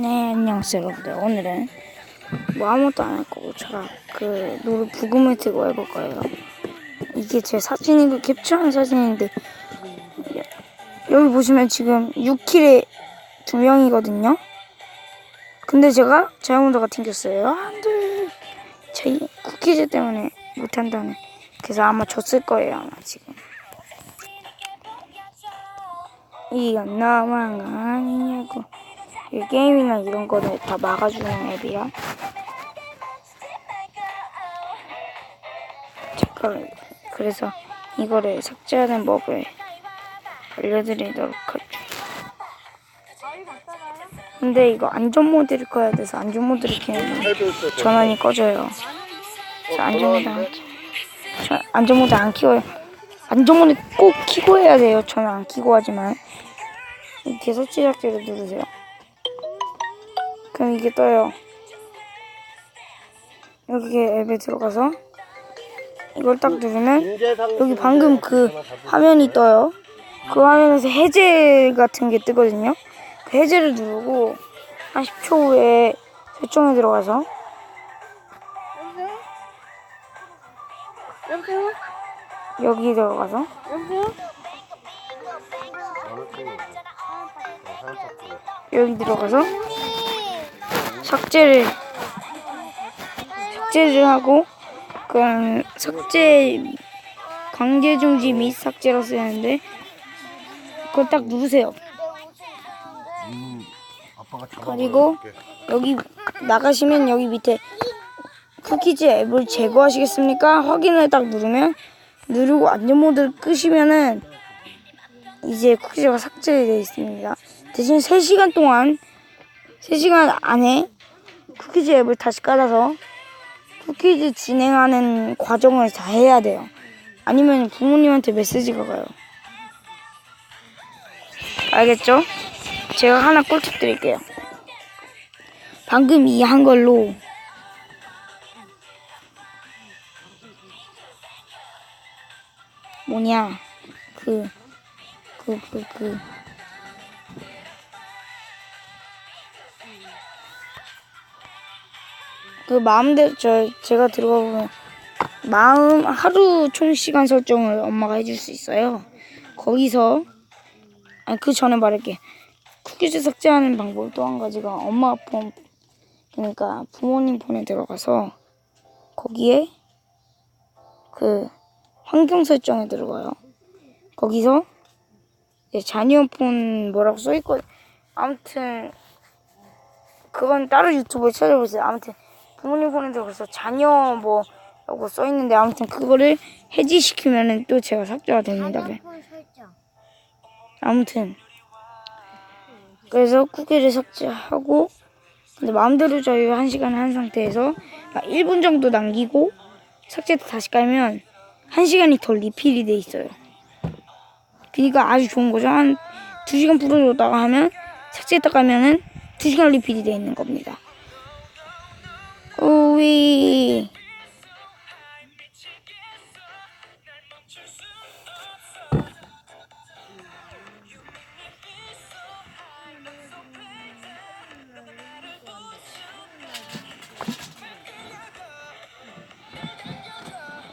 네, 안녕하세요, 여러분들. 오늘은 뭐 아무것도 안 할 거고, 제가 그 노래 부금을 들고 해볼 거예요. 이게 제 사진이고 캡처한 사진인데, 여기 보시면 지금 6킬에 두 명이거든요. 근데 제가 자영문자가 튕겼어요. 안 돼. 제 쿠키즈 때문에 못한다네. 그래서 아마 졌을 거예요, 아마 지금. 이건 너무한 거 아니냐고. 이 게임이나 이런 거를 다 막아주는 앱이라. 제가 그래서 이거를 삭제하는 법을 알려드리도록 하죠. 근데 이거 안전 모드를 꺼야 돼서 안전 모드를 켜면 전원이 꺼져요. 저 안전 모드 안 켜. 저 안전 모드 안 키워요. 안전 모드 꼭 키고 해야 돼요. 저는 안 키고 하지만 이렇게 설치 작제를 누르세요. 그럼 이게 떠요. 여기 앱에 들어가서 이걸 딱 누르면 여기 방금 그 화면이 떠요. 그 화면에서 해제 같은 게 뜨거든요. 그 해제를 누르고 한 10초 후에 설정에 들어가서 여보세요? 여기 들어가서 여보세요? 여기 들어가서 삭제를 삭제를 하고 그럼 삭제 강제 중지 및 삭제로 쓰였는데 그걸 딱 누르세요. 그리고 여기 나가시면 여기 밑에 쿠키즈 앱을 제거하시겠습니까? 확인을 딱 누르면 누르고 안전 모드를 끄시면은 이제 쿠키즈가 삭제되어 있습니다. 대신 3시간 동안 3시간 안에 쿠키즈 앱을 다시 깔아서 쿠키즈 진행하는 과정을 다 해야 돼요. 아니면 부모님한테 메시지가 가요. 알겠죠? 제가 하나 꿀팁 드릴게요. 방금 이 한 걸로 뭐냐 그그그 그 그 마음대로 저 제가 들어가 보면 마음 하루 총 시간 설정을 엄마가 해줄 수 있어요. 거기서 아니 그 전에 말할게. 쿠키즈 삭제하는 방법 또 한 가지가 엄마 폰 그러니까 부모님 폰에 들어가서 거기에 그 환경 설정에 들어가요. 거기서 자녀 폰 뭐라고 써 있거든. 아무튼 그건 따로 유튜브에 찾아보세요. 아무튼 부모님 폰에 들어가서 자녀 뭐 라고 써 있는데 아무튼 그거를 해지시키면은 또 제가 삭제가 됩니다. 그. 아무튼 그래서 쿠키를 삭제하고 근데 마음대로 저희 한 시간 한 상태에서 막 1분 정도 남기고 삭제도 다시 깔면 한 시간이 더 리필이 돼 있어요. 그러니까 아주 좋은 거죠. 한 2시간 풀어줬다가 하면 삭제했다 가면은 2시간 리필이 돼 있는 겁니다. 오위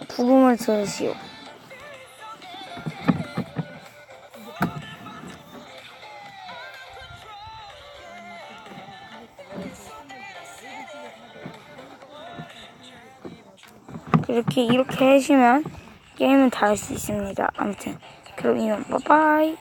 부금을 들으시오. 그렇게 이렇게 하시면 게임은 다 할 수 있습니다. 아무튼 그럼 이만 빠빠이.